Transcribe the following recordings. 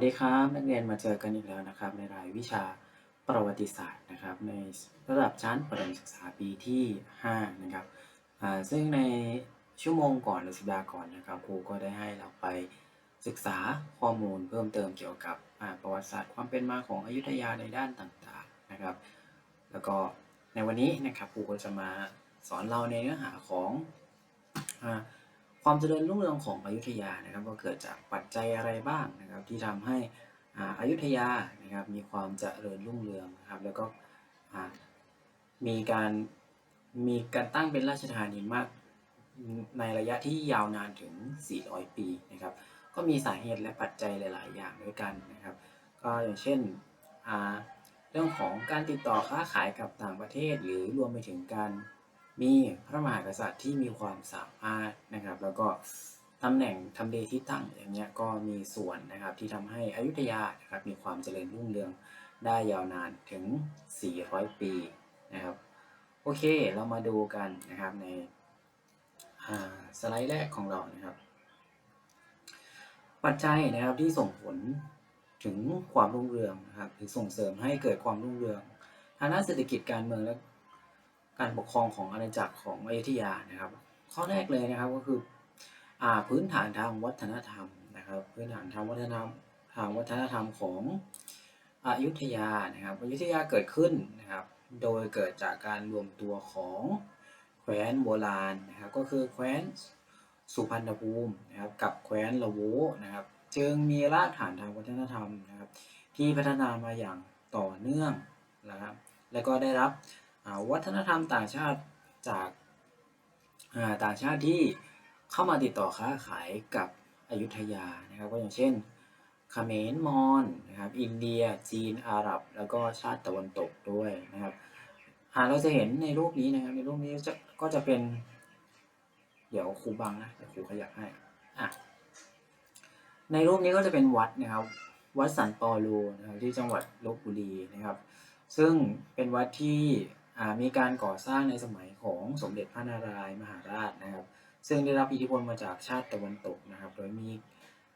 สดีครับ นักเรียนมาเจอกันอีกแล้วนะครับ ในรายวิชาประวัติศาสตร์นะครับ ในระดับชั้นประถมศึกษาปีที่ 5 นะครับซึ่งในชั่วโมงก่อนหรือสัปดาห์ก่อนนะครับครูก็ได้ให้เราไปศึกษาข้อมูลเพิ่มเติมเกี่ยวกับประวัติศาสตร์ความเป็นมาของอยุธยาในด้านต่างๆนะครับ แล้วก็ในวันนี้นะครับครูก็จะมาสอนเราในเนื้อหาของอ ความเจริญรุ่งเรืองของอยุธยานะครับก็เกิดจากปัจจัยอะไรบ้างนะครับที่ทำให้อายุธยานะครับมีความเจริญรุ่งเรืองนะครับแล้วก็มีการมีการตั้งเป็นราชธานีมากในระยะที่ยาวนานถึง 400 ปีนะครับก็มีสาเหตุและปัจจัยหลาย ๆ อย่างด้วยกันนะครับก็อย่างเช่นเรื่องของการติดต่อค้าขายกับต่างประเทศ หรือรวมไปถึงการ มีพระมหากษัตริย์ที่มีความสามารถนะครับ แล้วก็ตำแหน่งทำเลที่ตั้งอย่างเงี้ยก็มีส่วนนะครับที่ทำให้อยุธยานะครับมีความเจริญรุ่งเรืองได้ยาวนานถึง 400 ปีนะครับโอเคเรามาดูกันนะครับในสไลด์แรกของเรานะครับ ปัจจัยนะครับที่ส่งผลถึงความรุ่งเรืองนะครับหรือส่งเสริมให้เกิดความรุ่งเรืองทางด้านเศรษฐกิจการเมืองและ การปกครองของอาณาจักรของอยุธยานะครับ ข้อแรกเลยนะครับก็คืออพื้นฐานทางวัฒนธรรมนะครับ พื้นฐานทางวัฒนธรรมทางวัฒนธรรมของอยุธยานะครับอยุธยาเกิดขึ้นนะครับ โดยเกิดจากการรวมตัวของแคว้นโบราณนะครับก็คือแคว้นสุพรรณภูมินะครับกับแคว้นละโวนะครับ จึงมีรากฐานทางวัฒนธรรมนะครับ ที่พัฒนามาอย่างต่อเนื่องนะครับ แล้วก็ได้รับ วัฒนธรรมต่างชาติจากต่างชาติที่เข้ามาติดต่อค้าขายกับอยุธยานะครับก็อย่างเช่นเขมรมอญนะครับอินเดีย จีนอาหรับ แล้วก็ชาติตะวันตกด้วยนะครับหากเราจะเห็นในรูปนี้นะครับในรูปนี้จะก็จะเป็น เดี๋ยวครูบังนะเดี๋ยวครูขยับให้อะในรูปนี้ก็จะเป็นวัดนะครับ วัดสันปอโลนะครับที่จังหวัดลบบุรีนะครับ ซึ่งเป็นวัดที่ มีการก่อสร้างในสมัยของสมเด็จพระนารายณ์มหาราชนะครับ ซึ่งได้รับอิทธิพลมาจากชาติตะวันตกนะครับ โดยมี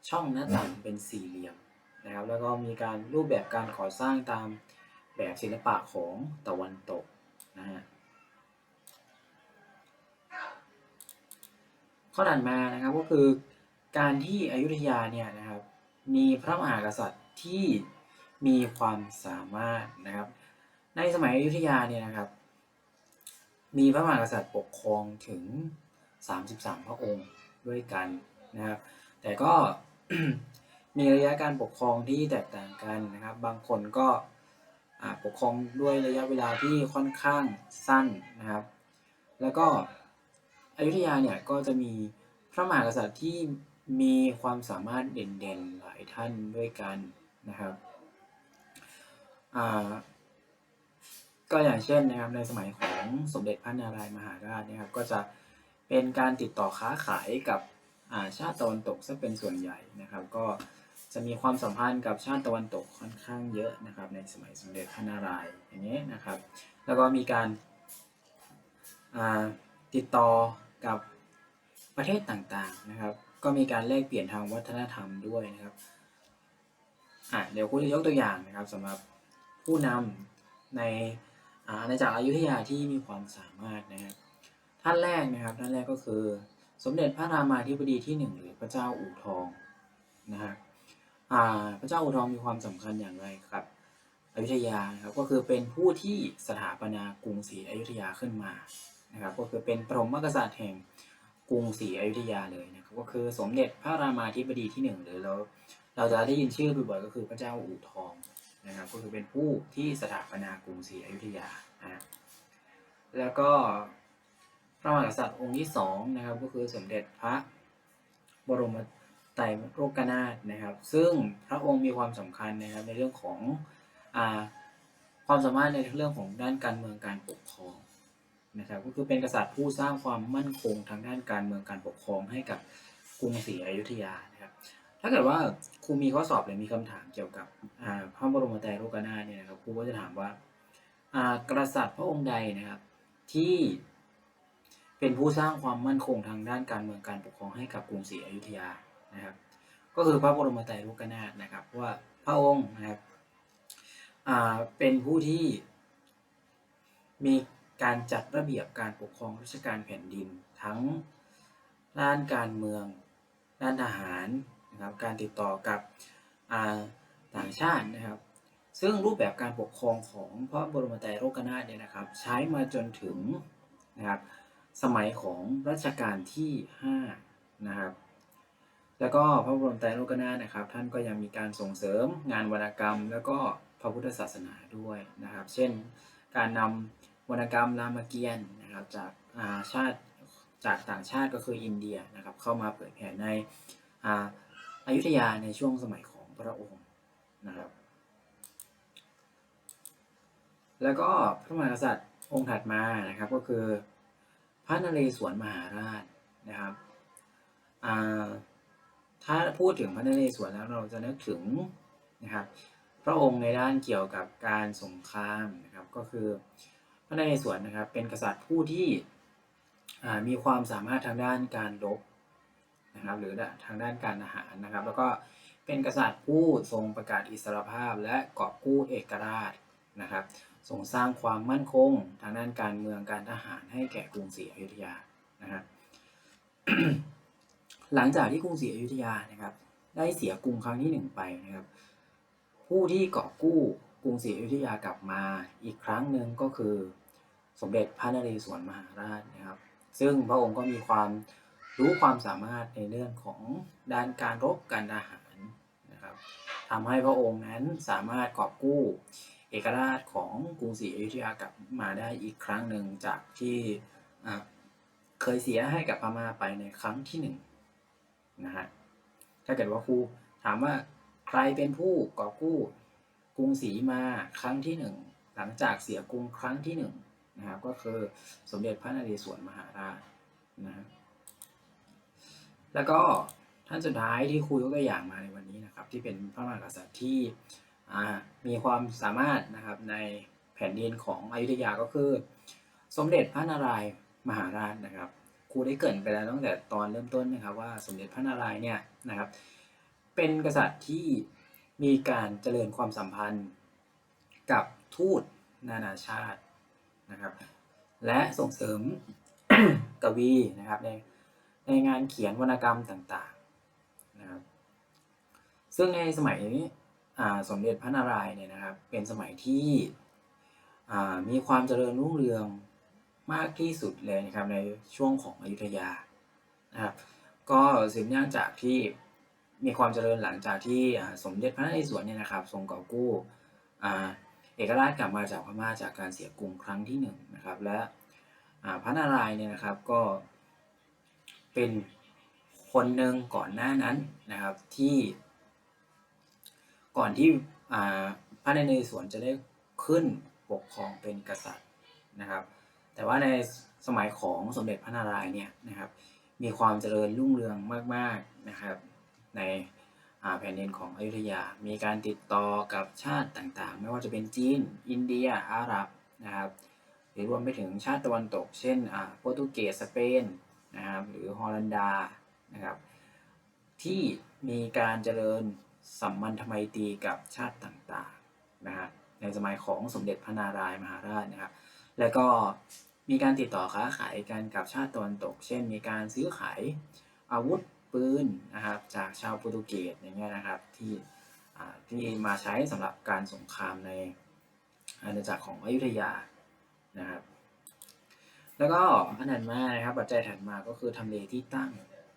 ช่องหน้าต่างเป็นสี่เหลี่ยมนะครับ แล้วก็มีการรูปแบบการก่อสร้างตามแบบศิลปะของตะวันตกนะฮะข้อถัดมานะครับก็คือการที่อยุธยาเนี่ยนะครับ มีพระมหากษัตริย์ที่มีความสามารถนะครับ ในสมัยอยุธยาเนี่ยนะครับ มีพระมหากษัตริย์ปกครองถึง 33 พระองค์ด้วยกันนะครับ แต่ก็มีระยะการปกครองที่แตกต่างกันนะครับ บางคนก็ปกครองด้วยระยะเวลาที่ค่อนข้างสั้นนะครับ แล้วก็อยุธยาเนี่ยก็จะมีพระมหากษัตริย์ที่มีความสามารถเด่นๆหลายท่านด้วยกันนะครับอ่า ก็อย่างเช่นนะครับในสมัยของสมเด็จพระนารายณ์มหาราชนะครับ ก็จะเป็นการติดต่อค้าขายกับาชาติตะวันตกซะเป็นส่วนใหญ่นะครับ ก็จะมีความสัมพันธ์กับชาติตะวันตกค่อนข้างเยอะนะครับ ในสมัยสมเด็จพระนารายณ์อย่างนี้นะครับ แล้วก็มีการาติดต่อกับประเทศต่างๆนะครับ ก็มีการแลกเปลี่ยนทางวัฒนธรรมด้วยนะครับอะเดี๋ยวคุณจะยกตัวอย่างนะครับสำหรับผู้นำใน อ่าอาณาจักรอยุธยาที่มีความสามารถนะครับท่านแรกนะครับท่านแรกก็คือ สมเด็จพระรามาธิบดีที่หนึ่งหรือพระเจ้าอู่ทองนะฮะอ่าพระเจ้าอู่ทองมีความสำคัญอย่างไรครับอยุธยานะครับก็คือเป็นผู้ที่สถาปนากรุงศรีอยุธยาขึ้นมานะครับก็คือเป็นปฐมกษัตริย์แห่งกรุงศรีอยุธยาเลยนะครับก็คือสมเด็จพระรามาธิบดีที่หนึ่งหรือเราเราจะได้ยินชื่อบ่อยๆก็คือพระเจ้าอู่ทอง นะครับก็คือเป็นผู้ที่สถาปนากรุงศรีอยุธยานะแล้วก็พระมหากษัตริย์องค์ที่สองนะครับก็คือสมเด็จพระบรมไตรโลกนาถนะครับ ซึ่งพระองค์มีความสำคัญนะครับในเรื่องของอความสามารถในเรื่องของด้านการเมืองการปกครองนะครับก็คือเป็นกษัตริย์ผู้สร้างความมั่นคงทางด้านการเมืองการปกครองให้กับกรุงศรีอยุธยา ถ้าเกิดว่าครูมีข้อสอบหรือมีคำถามเกี่ยวกับพระบรมไตรโลกนาถเนี่ยนะครับครูก็จะถามว่าอากษัตริย์พระองค์ใดนะครับ ที่เป็นผู้สร้างความมั่นคงทางด้านการเมืองการปกครองให้กับกรุงศรีอยุธยานะครับ ก็คือพระบรมไตรโลกนาถนะครับว่าพระองค์นะครับเป็นผู้ที่มีการจัดระเบียบการปกครองราชการแผ่นดิน ทั้งด้านการเมือง ด้านทหาร นะครับการติดต่อกับต่างชาตินะครับ ซึ่งรูปแบบการปกครองของพระบรมไตรโลกนาถเนี่ยนะครับ ใช้มาจนถึงนะครับสมัยของรัชกาลที่5นะครับแล้วก็พระบรมไตรโลกนาถนะครับ ท่านก็ยังมีการส่งเสริมงานวรรณกรรม แล้วก็พระพุทธศาสนาด้วยนะครับ เช่นการนำวรรณกรรมรามเกียรติ์นะครับจากาชาติจากต่างชาติก็คืออินเดียนะครับเข้ามาเผยแผ่ใน อายุธยาในช่วงสมัยของพระองค์นะครับ แล้วก็พระมหากษัตริย์องค์ถัดมานะครับก็คือ พระนเรศวรมหาราชนะครับถ้าพูดถึงพระนเรศวรแล้วเราจะนึกถึงนะครับพระองค์ในด้านเกี่ยวกับการสงครามนะครับก็คือพระนเรศวรนะครับเป็นกษัตริย์ผู้ที่มีความสามารถทางด้านการรบ นะครับหรือทางด้านการทหารนะครับ แล้วก็เป็นกษัตริย์ผู้ทรงประกาศอิสรภาพ และกอบกู้เอกราชนะครับทรงสร้างความมั่นคงทางด้านการเมืองการทหารให้แก่กรุงศรีอยุธยานะครับหลังจากที่กรุงศรีอยุธยานะครับ ได้เสียกรุงครั้งที่หนึ่งไปนะครับ ผู้ที่กอบกู้กรุงศรีอยุธยากลับมาอีกครั้งหนึ่งก็คือสมเด็จพระนเรศวรมหาราชนะครับ ซึ่งพระองค์ก็มีความ รู้ความสามารถในเรื่องของด้านการรบการทหารนะครับทำให้พระองค์นั้นสามารถกอบกู้เอกราชของกรุงศรีอยุธยากลับมาได้อีกครั้งหนึ่งจากที่เคยเสียให้กับพม่าไปในครั้งที่หนึ่งนะฮะถ้าเกิดว่าครูถามว่าใครเป็นผู้กอบกู้กรุงศรีมาครั้งที่หนึ่งหลังจากเสียกรุงครั้งที่หนึ่งนะครับก็คือสมเด็จพระนเรศวรมหาราชนะ แล้วก็ท่านสุดท้ายที่ครูยกตัวอย่างมาในวันนี้นะครับ ที่เป็นพระมหากษัตริย์ที่มีความสามารถนะครับในแผ่นดินของอยุธยาก็คือ สมเด็จพระนารายณ์มหาราชนะครับครูได้เกริ่นไปแล้วตั้งแต่ตอนเริ่มต้นนะครับว่าสมเด็จพระนารายณ์เนี่ยนะครับ เป็นกษัตริย์ที่มีการเจริญความสัมพันธ์กับทูตนานาชาตินะครับ และส่งเสริมกวีนะครับใน ในงานเขียนวรรณกรรมต่างๆนะครับซึ่งในสมัยนี้สมเด็จพระนารายณ์เนี่ยนะครับเป็นสมัยที่มีความเจริญรุ่งเรืองมากที่สุดเลยนะครับในช่วงของอยุธยานะครับก็สืบเนื่องจากที่มีความเจริญหลังจากที่สมเด็จพระนเรศวรเนี่ยนะครับทรงก่อกู้เอกราชกลับมาจากพม่าจากการเสียกรุงครั้งที่หนึ่งนะครับและพระนารายณ์เนี่ยนะครับก็ เป็นคนหนึ่งก่อนหน้านั้นนะครับที่ก่อนที่พระนเรศวรจะได้ขึ้นปกครองเป็นกษัตริย์นะครับ แต่ว่าในสมัยของสมเด็จพระนารายณ์เนี่ยนะครับ มีความเจริญรุ่งเรืองมากๆนะครับ ในแผ่นดินของอยุธยา มีการติดต่อกับชาติต่างๆ ไม่ว่าจะเป็นจีน อินเดีย อาหรับนะครับ หรือรวมไปถึงชาติตะวันตก เช่นโปรตุเกส สเปน นะครับหรือฮอลันดานะครับที่มีการเจริญสัมมันธไมตรีกับชาติต่างๆนะฮะในสมัยของสมเด็จพระนารายมหาราชนะครับแล้วก็มีการติดต่อค้าขายกันกับชาติตะวันตก เช่น มีการซื้อขายอาวุธปืนนะครับจากชาวโปรตุเกสอย่างเงี้ยนะครับที่ที่มาใช้สำหรับการสงครามในอาณาจักรของอยุธยานะครับ แล้วก็อันถัดมานะครับปัจจัยถัดมาก็คือทำเลที่ตั้ง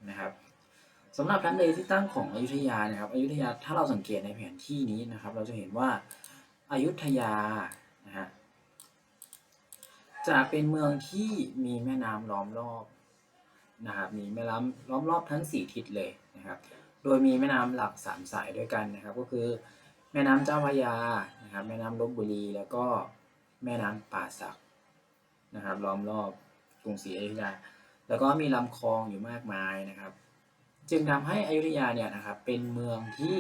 นะครับสำหรับทำเลที่ตั้งของอยุธยานะครับอยุธยาถ้าเราสังเกตในแผนที่นี้นะครับ เราจะเห็นว่าอายุทยานะฮะจะเป็นเมืองที่มีแม่น้ำล้อมรอบนะครับมีแม่น้ำล้อมรอบทั้ง 4 ทิศเลยนะครับ โดยมีแม่น้ำหลักสามสายด้วยกันนะครับ ก็คือแม่น้ำเจ้าพระยานะครับ แม่น้ำลบบุรี แล้วก็แม่น้ำป่าสัก นะครับล้อมรอบกรุงศรีอยุธยา แล้วก็มีลำคลองอยู่มากมายนะครับ จึงทำให้อยุธยาเนี่ยนะครับเป็นเมืองที่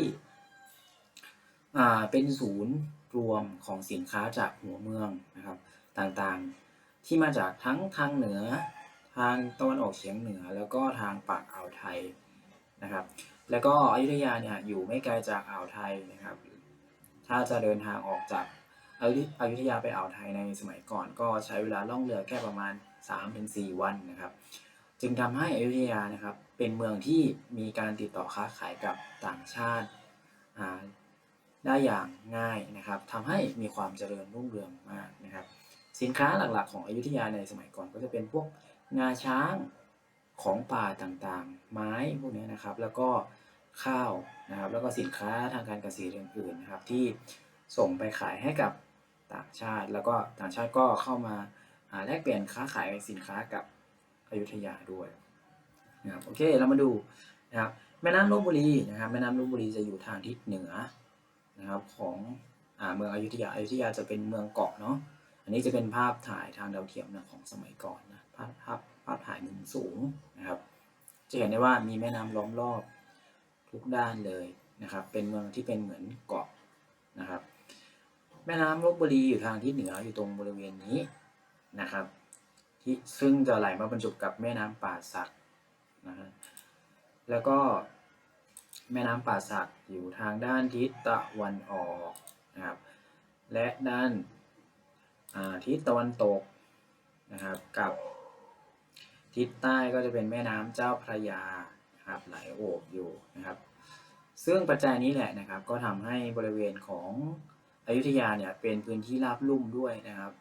อ่าเป็นศูนย์รวมของสินค้าจากหัวเมืองนะครับต่างๆที่มาจากทั้งทางเหนือทางตะวันออกเฉียงเหนือ แล้วก็ทางปากอ่าวไทยนะครับ แล้วก็อยุธยาเนี่ยอยู่ไม่ไกลจากอ่าวไทยนะครับ ถ้าจะเดินทางออกจาก อยุอยุธยาไปอ่าวไทยในสมัยก่อนก็ใช้เวลาล่องเรือแค่ประมาณ 3-4 วันนะครับ จึงทำให้อยุธยานะครับเป็นเมืองที่มีการติดต่อค้าขายกับต่างชาติได้อย่างง่ายนะครับทำให้มีความเจริญรุ่งเรืองมากนะครับ สินค้าหลักๆ ของอยุธยาในสมัยก่อนก็จะเป็นพวกงาช้างของป่าต่างๆ ไม้พวกนี้นะครับ แล้วก็ข้าวนะครับ แล้วก็สินค้าทางการเกษตรอื่นๆนะครับ ที่ส่งไปขายให้กับ ต่างชาติ แล้วก็ต่างชาติก็เข้ามาหาแลกเปลี่ยนค้าขายสินค้ากับอยุธยาด้วยนะครับโอเคเรามาดูนะครับแม่น้ำลบบุรีนะครับแม่น้ำลบบุรีจะอยู่ทางทิศเหนือนะครับของอ่าเมืองอยุธยาอยุธยาจะเป็นเมืองเกาะเนาะอันนี้จะเป็นภาพถ่ายทางดาวเทียมนะของสมัยก่อนนะภาพภาพภาพถ่ายมุมสูงนะครับจะเห็นได้ว่ามีแม่น้ำล้อมรอบทุกด้านเลยนะครับเป็นเมืองที่เป็นเหมือนเกาะนะครับ แม่น้ำลบบุรีอยู่ทางทิศเหนืออยู่ตรงบริเวณนี้นะครับ ที่ซึ่งจะไหลมาบรรจบกับแม่น้ำป่าสักนะฮะแล้วก็แม่น้ำป่าสักอยู่ทางด้านทิศตะวันออกนะครับ และด้านทิศตะวันตกนะครับกับทิศใต้ก็จะเป็นแม่น้ำเจ้าพระยาครับไหลโอบอยู่นะครับ ซึ่งปัจจัยนี้แหละนะครับ ก็ทำให้บริเวณของ อยุธยาเนี่ยเป็นพื้นที่ราบลุ่มด้วยนะครับ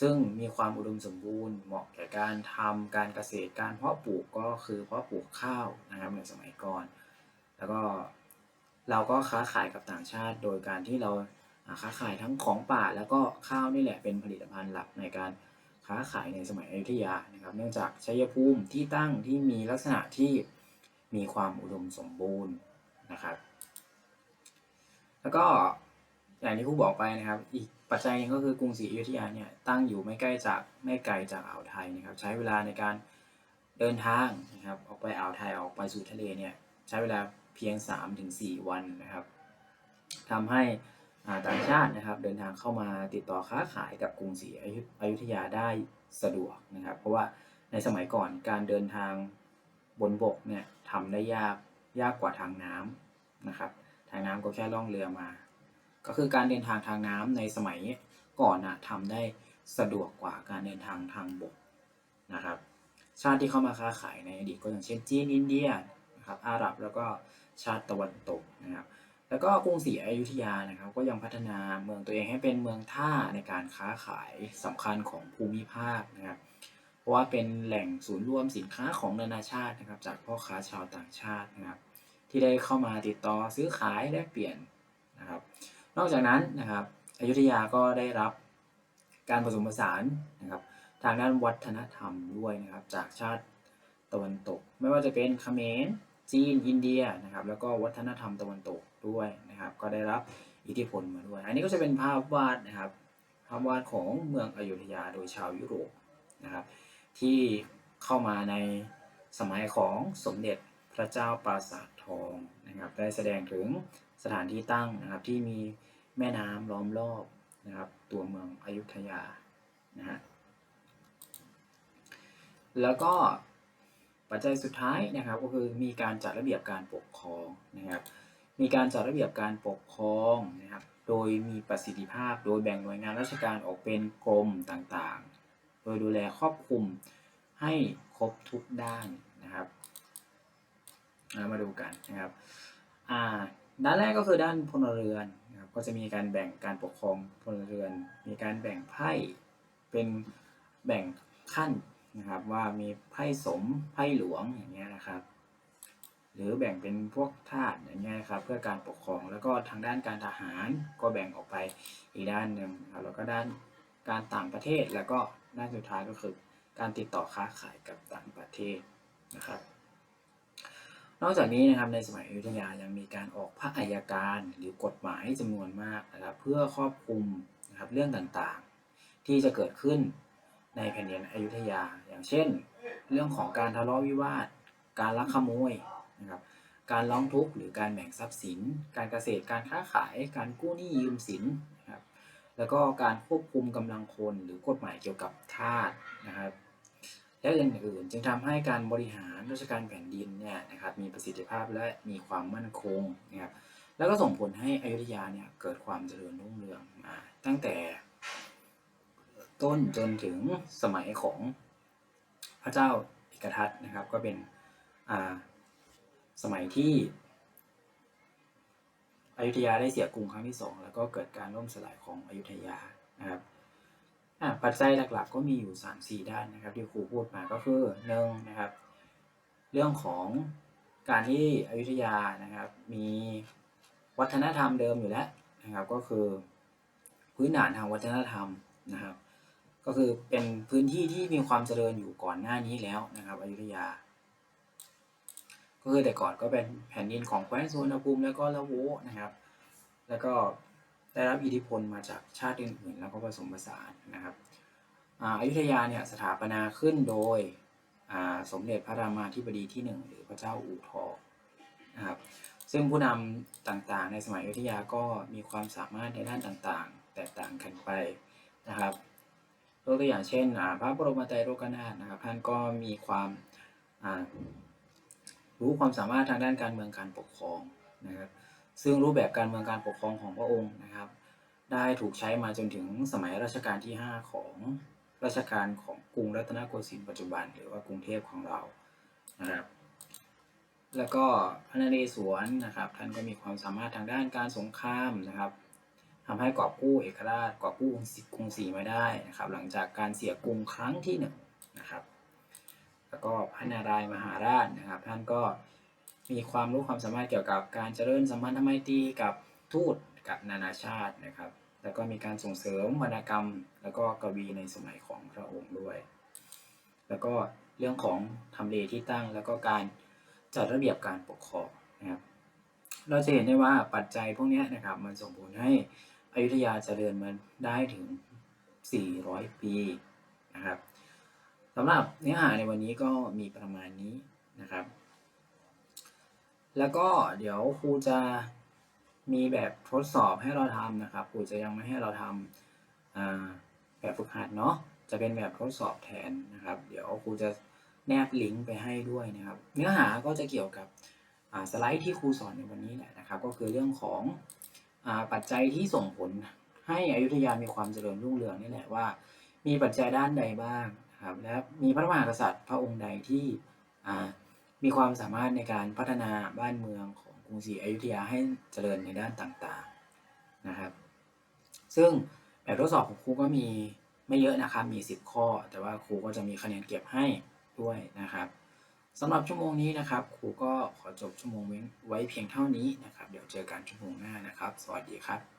ซึ่งมีความอุดมสมบูรณ์ เหมาะแก่การทำการเกษตรการเพาะปลูกก็คือเพาะปลูกข้าวนะครับในสมัยก่อน แล้วก็เราก็ค้าขายกับต่างชาติ โดยการที่เราค้าขายทั้งของป่าแล้วก็ข้าวนี่แหละเป็นผลิตภัณฑ์หลักในการค้าขายในสมัยอยุธยานะครับ เนื่องจากชัยภูมิที่ตั้งที่มีลักษณะที่มีความอุดมสมบูรณ์นะครับ แล้วก็ อย่างที่ครูบอกไปนะครับ อีกปัจจัยนึงก็คือกรุงศรีอยุธยาเนี่ยตั้งอยู่ไม่ใกล้จากไม่ไกลจากอ่าวไทยนะครับ ใช้เวลาในการเดินทางนะครับออกไปอ่าวไทยออกไปสู่ทะเลเนี่ยใช้เวลาเพียง 3-4 วันนะครับทำให้ต่างชาตินะครับเดินทางเข้ามาติดต่อค้าขายกับกรุงศรีอยุธยาได้สะดวกนะครับ เพราะว่าในสมัยก่อนการเดินทางบนบกเนี่ยทำได้ยากยากกว่าทางน้ำนะครับ ทางน้ำก็แค่ล่องเรือมา ก็คือการเดินทางทางน้ำในสมัยก่อนนะทำได้สะดวกกว่าการเดินทางทางบกนะครับ ชาติที่เข้ามาค้าขายในอดีตก็อย่างเช่นจีนอินเดียนะครับอาหรับแล้วก็ชาติตะวันตกนะครับ แล้วก็กรุงศรีอยุธยานะครับ ก็ยังพัฒนาเมืองตัวเองให้เป็นเมืองท่าในการค้าขายสำคัญของภูมิภาคนะครับเพราะว่าเป็นแหล่งศูนย์รวมสินค้าของนานาชาตินะครับ จากพ่อค้าชาวต่างชาตินะครับ ที่ได้เข้ามาติดต่อซื้อขายแลกเปลี่ยนนะครับ นอกจากนั้นนะครับอยุธยาก็ได้รับการผสมผสานนะครับทางด้านวัฒนธรรมด้วยนะครับจากชาติตะวันตก ไม่ว่าจะเป็นเขมรจีนอินเดียนะครับแล้วก็วัฒนธรรมตะวันตกด้วยนะครับ ก็ได้รับอิทธิพลมาด้วย อันนี้ก็จะเป็นภาพวาดนะครับภาพวาดของเมืองอยุธยาโดยชาวยุโรปนะครับ ที่เข้ามาในสมัยของสมเด็จพระเจ้าปราสาททองนะครับ ได้แสดงถึงสถานที่ตั้งนะครับที่มี แม่น้ำล้อมรอบนะครับ ตัวเมืองอยุธยานะฮะแล้วก็ปัจจัยสุดท้ายนะครับก็คือมีการจัดระเบียบการปกครองนะครับ มีการจัดระเบียบการปกครองนะครับ โดยมีประสิทธิภาพ โดยแบ่งหน่วยงานราชการออกเป็นกรมต่างๆ โดยดูแลครอบคลุมให้ครบทุกด้านนะครับมาดูกันนะครับด้านแรกก็คือด้านพลเรือน ก็จะมีการแบ่งการปกครองพลเรือน มีการแบ่งไพ่เป็นแบ่งขั้นนะครับว่ามีไพ่สมไพ่หลวงอย่างเงี้ยนะครับ หรือแบ่งเป็นพวกทาสอย่างเงี้ยครับเพื่อการปกครองแล้วก็ทางด้านการทหารก็แบ่งออกไปอีกด้านหนึ่งครับแล้วก็ด้านการต่างประเทศแล้วก็ด้านสุดท้ายก็คือ การติดต่อค้าขายกับต่างประเทศนะครับ นอกจากนี้นะครับในสมัยอยุธยายังมีการออกพระอัยการหรือกฎหมายจำนวนมากนะครับเพื่อครอบคลุมนะครับเรื่องต่างๆ ที่จะเกิดขึ้นในแผ่นดินอยุธยา อย่างเช่น เรื่องของการทะเลาะวิวาท การลักขโมยนะครับการร้องทุกข์หรือการแบ่งทรัพย์สิน การเกษตรการค้าขาย การกู้หนี้ยืมสินนะครับแล้วก็การควบคุมกำลังคนหรือกฎหมายเกี่ยวกับทาสนะครับ และอื่นๆ จึงทำให้การบริหารราชการแผ่นดินเนี่ยนะครับมีประสิทธิภาพและมีความมั่นคงนะครับแล้วก็ส่งผลให้อยุธยาเนี่ยเกิดความเจริญรุ่งเรืองมาตั้งแต่ต้นจนถึงสมัยของพระเจ้าเอกทัตนะครับ ก็เป็นสมัยที่อยุธยาได้เสียกรุงครั้งที่สองแล้วก็เกิดการล่มสลายของอยุธยานะครับ ปัจจัยหลักๆ ก็มีอยู่ 3-4 ด้านนะครับ ที่ครูพูดมาก็คือหนึ่งนะครับ เรื่องของการที่อยุธยานะครับ มีวัฒนธรรมเดิมอยู่แล้วนะครับ ก็คือพื้นฐานทางวัฒนธรรมนะครับ ก็คือเป็นพื้นที่ที่มีความเจริญอยู่ก่อนหน้านี้แล้วนะครับ อยุธยา ก็คือแต่ก่อนก็เป็นแผ่นดินของแคว้นสุวรรณภูมิแล้วก็ละโวนะครับ แล้วก็ ได้รับอิทธิพลมาจากชาติอื่นๆ แล้วก็ผสมผสานนะครับอายุธยาเนี่ยสถาปนาขึ้นโดยสมเด็จพระรามาธิบดีที่หนึ่งหรือพระเจ้าอู่ทองนะครับซึ่งผู้นำต่างๆ ในสมัยอยุธยาก็มีความสามารถในด้านต่างๆ แตกต่างกันไปนะครับยกตัวอย่างเช่นพระบรมไตรโลกนาถนะครับท่านก็มีความรู้ความสามารถทางด้านการเมืองการปกครองนะครับ ซึ่งรูปแบบการเมืองการปกครองของพระองค์นะครับ ได้ถูกใช้มาจนถึงสมัยรัชกาลที่ 5 ของรัชกาลของกรุงรัตนโกสินทร์ปัจจุบัน หรือว่ากรุงเทพของเรานะครับ แล้วก็พระนเรศวรนะครับ ท่านก็มีความสามารถทางด้านการสงครามนะครับทำให้กอบกู้เอกราชกอบกู้กรุงศรีมาได้นะครับ หลังจากการเสียกรุงครั้งที่หนึ่งนะครับ แล้วก็พระนารายมหาราชนะครับ ท่านก็ มีความรู้ความสามารถเกี่ยวกับการเจริญสัมพันธไมตรีกับทูตกับนานาชาตินะครับ แล้วก็มีการส่งเสริมวรรณกรรม แล้วก็กวีในสมัยของพระองค์ด้วย แล้วก็เรื่องของทำเลที่ตั้ง แล้วก็การจัดระเบียบการปกครองนะครับ เราจะเห็นได้ว่าปัจจัยพวกนี้นะครับ มันส่งผลให้อยุธยาเจริญมาได้ถึง 400 ปีนะครับสำหรับเนื้อหาในวันนี้ก็มีประมาณนี้นะครับ แล้วก็เดี๋ยวครูจะมีแบบทดสอบให้เราทำนะครับครูจะยังไม่ให้เราทำแบบฝึกหัดเนาะจะเป็นแบบทดสอบแทนนะครับ เดี๋ยวครูจะแนบลิงก์ไปให้ด้วยนะครับ เนื้อหาก็จะเกี่ยวกับสไลด์ที่ครูสอนในวันนี้แหละนะครับ ก็คือเรื่องของอปัจจัยที่ส่งผลให้อยุธยามีความเจริญรุ่งเรืองนี่แหละว่า มีปัจจัยด้านใดบ้างนะครับและมีพระมหากษัตริย์พระองค์ใดที่อ่า มีความสามารถในการพัฒนาบ้านเมืองของกรุงศรีอยุธยาให้เจริญในด้านต่างๆนะครับ ซึ่งแบบทดสอบของครูก็มีไม่เยอะนะครับ มี 10 ข้อ แต่ว่าครูก็จะมีคะแนนเก็บให้ด้วยนะครับสำหรับชั่วโมงนี้นะครับ ครูก็ขอจบชั่วโมงไว้เพียงเท่านี้นะครับ เดี๋ยวเจอกันชั่วโมงหน้านะครับ สวัสดีครับ